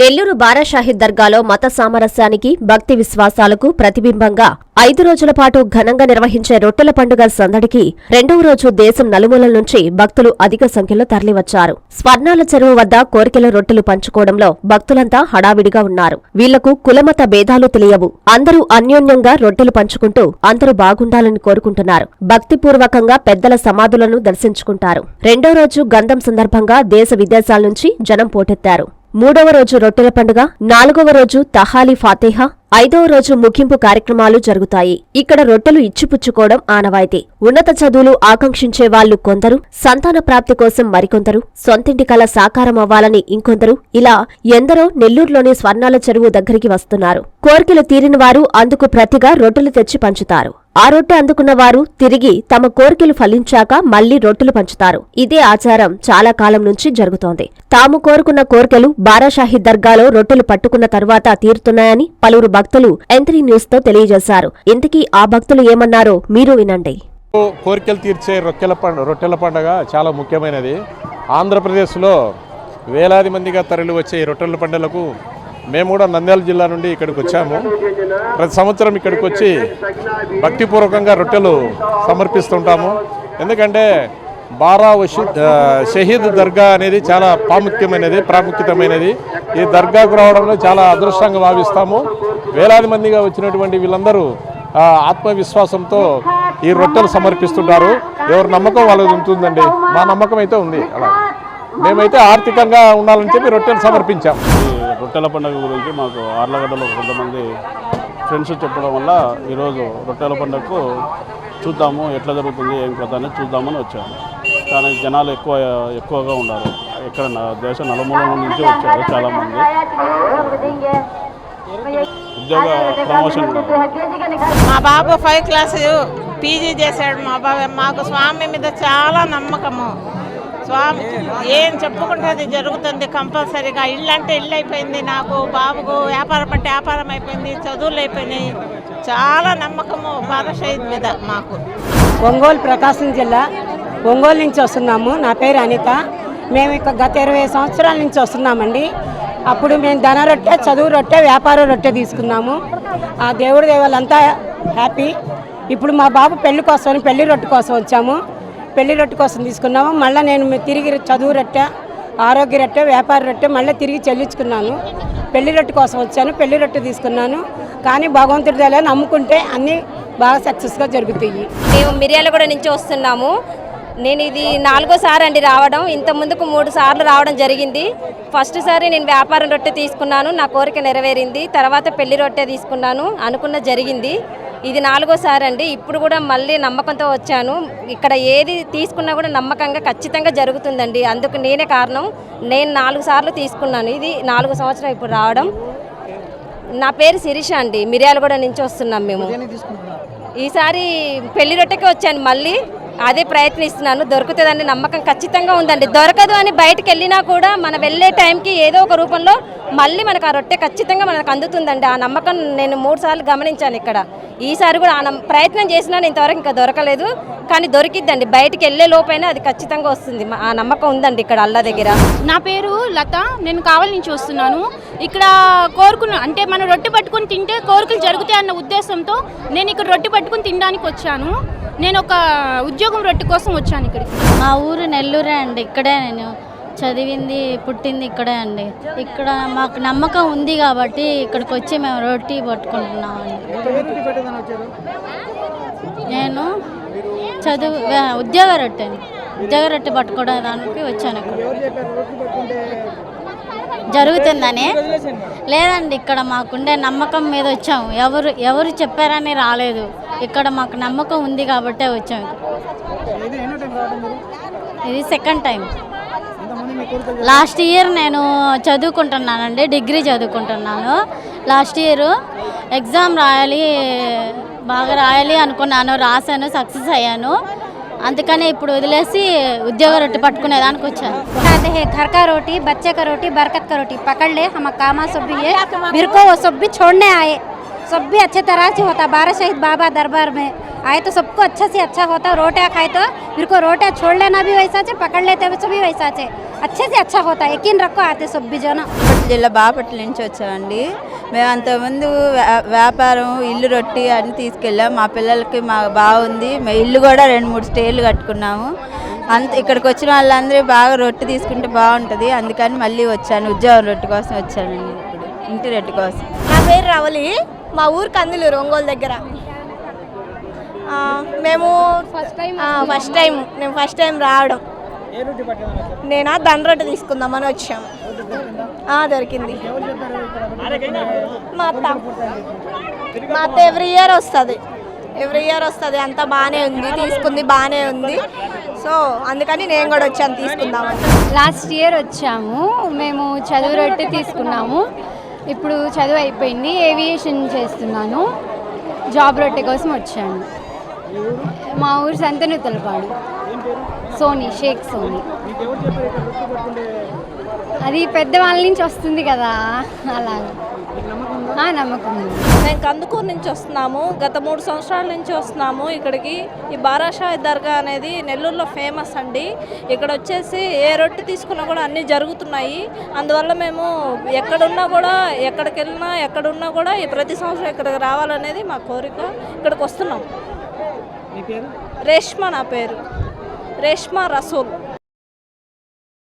నెల్లూరు బారాషాహిద్ దర్గాలో మత సామరస్యానికి భక్తి విశ్వాసాలకు ప్రతిబింబంగా ఐదు రోజుల పాటు ఘనంగా నిర్వహించే రొట్టెల పండుగ సందడికి రెండవ రోజు దేశం నలుమూలల నుంచి భక్తులు అధిక సంఖ్యలో తరలివచ్చారు. స్వర్ణాల చెరువు వద్ద కోరికల రొట్టెలు పంచుకోవడంలో భక్తులంతా హడావిడిగా ఉన్నారు. వీళ్ళకు కులమత భేదాలు తెలియవు. అందరూ అన్యోన్యంగా రొట్టెలు పంచుకుంటూ అందరూ బాగుండాలని కోరుకుంటున్నారు. భక్తిపూర్వకంగా పెద్దల సమాధులను దర్శించుకుంటారు. రెండో రోజు గంధం సందర్భంగా దేశ విదేశాల నుంచి జనం పోటెత్తారు. మూడవ రోజు రొట్టెల పండుగ నాలుగవ రోజు తహాలి ఫాతేహా ఐదవ రోజు ముగింపు కార్యక్రమాలు జరుగుతాయి. ఇక్కడ రొట్టెలు ఇచ్చిపుచ్చుకోవడం ఆనవాయితీ. ఉన్నత చదువులు ఆకాంక్షించే వాళ్ళు కొందరు సంతాన ప్రాప్తి కోసం మరికొందరు సొంతింటి కల సాకారం అవ్వాలని ఇంకొందరు ఇలా ఎందరో నెల్లూరులోని స్వర్ణాల చెరువు దగ్గరికి వస్తున్నారు. కోరికలు తీరిన వారు అందుకు ప్రతిగా రొట్టెలు తెచ్చి పంచుతారు. ఆ రొట్టె అందుకున్న వారు తిరిగి తమ కోరికలు ఫలించాక మళ్ళీ రొట్టెలు పంచుతారు. ఇదే ఆచారం చాలా కాలం నుంచి జరుగుతోంది. తాము కోరుకున్న కోరికలు బారాషాహి దర్గాలో రొట్టెలు పట్టుకున్న తర్వాత తీరుతున్నాయని పలువురు భక్తులు ఎంత్రీ న్యూస్తో తెలియజేశారు. ఇంతకీ ఆ భక్తులు ఏమన్నారో మీరు వినండి. కోరికలు తీర్చే రొట్టెల పండుగ రొట్టెల పండుగ చాలా ముఖ్యమైనది. ఆంధ్రప్రదేశ్లో వేలాది మందిగా తరలి వచ్చే రొట్టెల పండుగలకు మేము కూడా నంద్యాల జిల్లా నుండి ఇక్కడికి వచ్చాము. ప్రతి సంవత్సరం ఇక్కడికి వచ్చి భక్తిపూర్వకంగా రొట్టెలు సమర్పిస్తుంటాము. ఎందుకంటే బారా వషి షహీద్ దర్గా అనేది చాలా ప్రాముఖ్యమైనది ప్రాముఖ్యతమైనది ఈ దర్గాకు రావడంలో చాలా అదృష్టంగా భావిస్తాము. వేలాది మందిగా వచ్చినటువంటి వీళ్ళందరూ ఆత్మవిశ్వాసంతో ఈ రొట్టెలు సమర్పిస్తుంటారు. ఎవరి నమ్మకం వాళ్ళది ఉంటుందండి. మా నమ్మకం అయితే ఉంది. అలా. మేమైతే ఆర్థికంగా ఉండాలని చెప్పి రొట్టెలు సమర్పించాం. రొట్టెల పండుగ గురించి మాకు ఆర్లగడ్డలో కొంతమంది ఫ్రెండ్స్ చెప్పడం వల్ల ఈరోజు రొట్టెల పండుగకు చూద్దాము ఎట్లా జరుగుతుంది ఏం కథ అనేది చూద్దామని వచ్చాము కానీ జనాలు ఎక్కువ ఎక్కువగా ఉన్నారు. ఇక్కడ దేశ నలుమూలల నుంచి వచ్చారు చాలామంది. ఉద్యోగ ప్రమోషన్ మా బాబు ఫైవ్ క్లాస్ పీజీ చేశాడు మా బాబు. మాకు స్వామి మీద చాలా నమ్మకము. స్వామి ఏం చెప్పుకుంటుంది జరుగుతుంది కంపల్సరీగా. ఇల్లు అంటే ఇల్లు అయిపోయింది నాకు బాబుకు వ్యాపారం అంటే వ్యాపారం అయిపోయింది చదువులు అయిపోయినాయి. చాలా నమ్మకము బాలషహీద్ మీద మాకు. ఒంగోలు ప్రకాశం జిల్లా ఒంగోలు నుంచి వస్తున్నాము. నా పేరు అనిత. మేము ఇక గత ఇరవై సంవత్సరాల నుంచి వస్తున్నామండి. అప్పుడు మేము ధన రొట్టె చదువు రొట్టె వ్యాపార రొట్టె తీసుకున్నాము. ఆ దేవుడి దేవాలంతా హ్యాపీ ఇప్పుడు మా బాబు పెళ్ళి కోసం పెళ్ళి రొట్టె కోసం వచ్చాము. పెళ్ళి రొట్టె కోసం తీసుకున్నాము. మళ్ళీ నేను తిరిగి చదువు రొట్టె ఆరోగ్య రొట్టె వ్యాపార రొట్టె మళ్ళీ తిరిగి చెల్లించుకున్నాను. పెళ్ళి రొట్టె కోసం వచ్చాను పెళ్ళి రొట్టె తీసుకున్నాను. కానీ భగవంతుడి దయ నమ్ముకుంటే అన్నీ బాగా సక్సెస్గా జరుగుతాయి. మేము మిర్యాలగూడ నుంచి వస్తున్నాము. నేను ఇది నాలుగోసారి అండి రావడం. ఇంత ముందుకు మూడు సార్లు రావడం జరిగింది. ఫస్ట్ సారి నేను వ్యాపారం రొట్టె తీసుకున్నాను. నా కోరిక నెరవేరింది. తర్వాత పెళ్ళి రొట్టె తీసుకున్నాను అనుకున్న జరిగింది. ఇది నాలుగోసారి అండి. ఇప్పుడు కూడా మళ్ళీ నమ్మకంతో వచ్చాను. ఇక్కడ ఏది తీసుకున్నా కూడా నమ్మకంగా ఖచ్చితంగా జరుగుతుందండి. అందుకు నేనే కారణం. నేను నాలుగు సార్లు తీసుకున్నాను. ఇది నాలుగు సంవత్సరం ఇప్పుడు రావడం. నా పేరు శిరీష అండి. మిర్యాలగూడ నుంచి వస్తున్నాం మేము. ఈసారి పెళ్ళి రొట్టెకి వచ్చాను మళ్ళీ. అదే ప్రయత్నిస్తున్నాను. దొరుకుతుందని నమ్మకం ఖచ్చితంగా ఉందండి. దొరకదు అని బయటకు వెళ్ళినా కూడా మనం వెళ్ళే టైంకి ఏదో ఒక రూపంలో మళ్ళీ మనకు ఆ రొట్టె ఖచ్చితంగా మనకు అందుతుందండి. ఆ నమ్మకం నేను మూడు సార్లు గమనించాను ఇక్కడ. ఈసారి కూడా ఆ ప్రయత్నం చేసినా ఇంతవరకు ఇంకా దొరకలేదు. కానీ దొరికిద్దండి. బయటికి వెళ్ళే లోపైనా అది ఖచ్చితంగా వస్తుంది. మా- ఆ నమ్మకం ఉందండి ఇక్కడ అల్లా దగ్గర. నా పేరు లత. నేను కావలి నుంచి వస్తున్నాను. ఇక్కడ కోరుకున్న అంటే మనం రొట్టె పట్టుకొని తింటే కోరికలు జరుగుతాయి అన్న ఉద్దేశంతో నేను ఇక్కడ రొట్టె పట్టుకొని తినడానికి వచ్చాను. నేను ఒక ఉద్యోగం రొట్టె కోసం వచ్చాను ఇక్కడికి. మా ఊరు నెల్లూరే అండి. ఇక్కడే నేను చదివింది పుట్టింది ఇక్కడే అండి. ఇక్కడ మాకు నమ్మకం ఉంది కాబట్టి ఇక్కడికి వచ్చి మేము రొట్టి పట్టుకుంటున్నాం అండి నేను చదువు ఉద్యోగ రొట్టె. ఉద్యోగ రొట్టె పట్టుకోవడానికి వచ్చాను ఇక్కడ జరుగుతుందని? లేదండి ఇక్కడ మాకుండే నమ్మకం మీద వచ్చాము. ఎవరు ఎవరు చెప్పారని రాలేదు. ఇక్కడ మాకు నమ్మకం ఉంది కాబట్టే వచ్చాము ఇది సెకండ్ టైం. లాస్ట్ ఇయర్ నేను చదువుకుంటున్నానండి డిగ్రీ చదువుకుంటున్నాను. లాస్ట్ ఇయర్ ఎగ్జామ్ రాయాలి బాగా రాయాలి అనుకున్నాను రాశాను సక్సెస్ అయ్యాను అందుకని ఇప్పుడు వదిలేసి ఉద్యోగ రొట్టె పట్టుకునేదానికి వచ్చాను खाते हैं घर का रोटी बच्चे का रोटी बरकत का रोटी पकड़ ले हम कामा सब भी है मेरे को वो सब भी छोड़ने आए सब भी अच्छे तरह से होता बारह शहीद बाबा दरबार में आए तो सबको अच्छा से अच्छा होता रोटियाँ खाए तो मेरे को रोटियाँ छोड़ लेना भी वैसा से पकड़ लेते हुए भी वैसा से अच्छे से अच्छा होता है यकीन रखो आते सब भी जो ना బాపట్ల జిల్లా బాపట్ల నుంచి వచ్చామండి మేము అంతకుముందు వ్యా- వ్యాపారం ఇల్లు రొట్టి అన్ని తీసుకెళ్ళాం మా పిల్లలకి మా బాగుంది మా ఇల్లు కూడా రెండు మూడు స్టేర్లు కట్టుకున్నాము అంత ఇక్కడికి వచ్చిన వాళ్ళందరూ బాగా రొట్టె తీసుకుంటే బాగుంటుంది అందుకని మళ్ళీ వచ్చాను ఉద్యోగం రొట్టె కోసం వచ్చానండి ఇప్పుడు ఇంటి రొట్టె కోసం నా పేరు రవలి మా ఊరు కందులూరు ఒంగోలు దగ్గర. మేము ఫస్ట్ టైం ఫస్ట్ టైం నేను ఫస్ట్ టైం రావడం. నేనా? దండ రొట్టె తీసుకుందామని వచ్చాము. ఆ, దొరికింది. మా అత్త. మా అత్త ఎవ్రీ ఇయర్ వస్తుంది. ఎవ్రీ ఇయర్ వస్తుంది. అంతా బాగానే ఉంది. తీసుకుంది బాగానే ఉంది. సో అందుకని నేను కూడా వచ్చాను తీసుకుందామని. లాస్ట్ ఇయర్ వచ్చాము. మేము చదువు రొట్టె తీసుకున్నాము. ఇప్పుడు చదువు అయిపోయింది ఏవియేషన్ చేస్తున్నాను. జాబ్ రొట్టె కోసం వచ్చాను. మా ఊరు సంతనూతలపాడు. Sony Sheikh Sony. అది పెద్దవాళ్ళ నుంచి వస్తుంది కదా అలాగా. నమ్మకం మేము కందుకూరు నుంచి వస్తున్నాము. గత మూడు సంవత్సరాల నుంచి వస్తున్నాము. ఇక్కడికి ఈ బారాషాహి దర్గా అనేది నెల్లూరులో ఫేమస్ అండి. ఇక్కడ వచ్చేసి ఏ రొట్టె తీసుకున్నా కూడా అన్నీ జరుగుతున్నాయి. అందువల్ల మేము ఎక్కడున్నా కూడా ఎక్కడికి వెళ్ళినా ఎక్కడున్నా కూడా ఈ ప్రతి సంవత్సరం ఇక్కడికి రావాలనేది మా కోరిక. ఇక్కడికి వస్తున్నాం. రేష్మా నా పేరు. రేష్మా రసూల్.